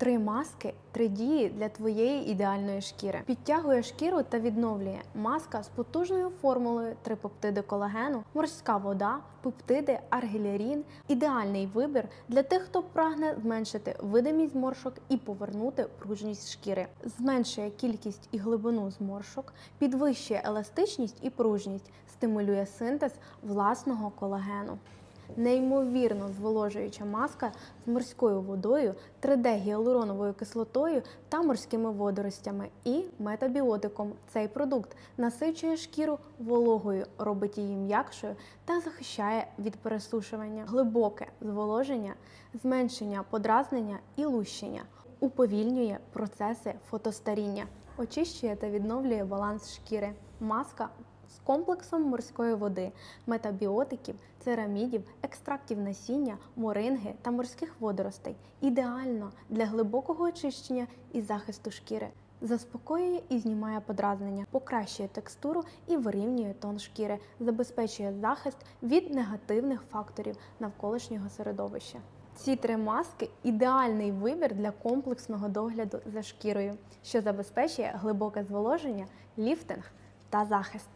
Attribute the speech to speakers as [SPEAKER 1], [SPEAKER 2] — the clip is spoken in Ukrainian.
[SPEAKER 1] Три маски, три дії для твоєї ідеальної шкіри. Підтягує шкіру та відновлює маска з потужною формулою три пептиди колагену, морська вода, пептиди, аргілярін. Ідеальний вибір для тих, хто прагне зменшити видимість зморшок і повернути пружність шкіри. Зменшує кількість і глибину зморшок, підвищує еластичність і пружність, стимулює синтез власного колагену. Неймовірно зволожуюча маска з морською водою, 3D-гіалуроновою кислотою та морськими водоростями і метабіотиком. Цей продукт насичує шкіру вологою, робить її м'якшою та захищає від пересушування, глибоке зволоження, зменшення подразнення і лущення, уповільнює процеси фотостаріння, очищує та відновлює баланс шкіри. Маска з комплексом морської води, метабіотиків, церамідів, екстрактів насіння, моринги та морських водоростей. Ідеально для глибокого очищення і захисту шкіри. Заспокоює і знімає подразнення, покращує текстуру і вирівнює тон шкіри, забезпечує захист від негативних факторів навколишнього середовища. Ці три маски ідеальний вибір для комплексного догляду за шкірою, що забезпечує глибоке зволоження, ліфтинг та захист.